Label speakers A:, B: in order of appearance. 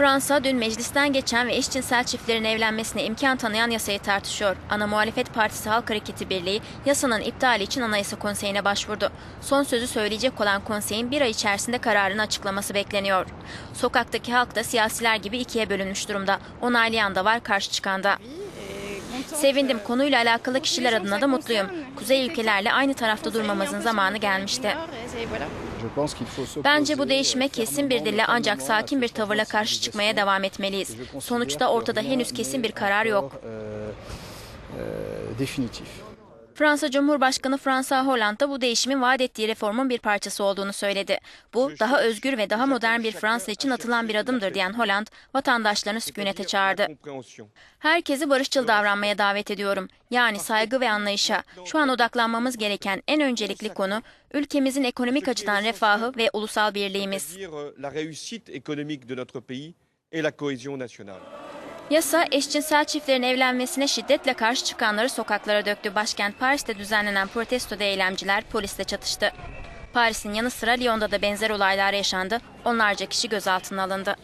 A: Fransa dün meclisten geçen ve eşcinsel çiftlerin evlenmesine imkan tanıyan yasayı tartışıyor. Ana muhalefet partisi Halk Hareketi Birliği yasanın iptali için Anayasa Konseyi'ne başvurdu. Son sözü söyleyecek olan konseyin bir ay içerisinde kararını açıklaması bekleniyor. Sokaktaki halk da siyasiler gibi ikiye bölünmüş durumda. Onaylayan da var, karşı çıkan da. Sevindim. Konuyla alakalı kişiler adına da mutluyum. Kuzey ülkelerle aynı tarafta durmamızın zamanı gelmişti. Bence bu değişime kesin bir dille ancak sakin bir tavırla karşı çıkmaya devam etmeliyiz. Sonuçta ortada henüz kesin bir karar yok. Fransa Cumhurbaşkanı François Hollande bu değişimin vaat ettiği reformun bir parçası olduğunu söyledi. Bu daha özgür ve daha modern bir Fransa için atılan bir adımdır diyen Hollande vatandaşlarını sükunete çağırdı. Herkesi barışçıl davranmaya davet ediyorum. Yani saygı ve anlayışa. Şu an odaklanmamız gereken en öncelikli konu ülkemizin ekonomik açıdan refahı ve ulusal birliğimiz. Yasa eşcinsel çiftlerin evlenmesine şiddetle karşı çıkanları sokaklara döktü. Başkent Paris'te düzenlenen protestoda eylemciler polisle çatıştı. Paris'in yanı sıra Lyon'da da benzer olaylar yaşandı. Onlarca kişi gözaltına alındı.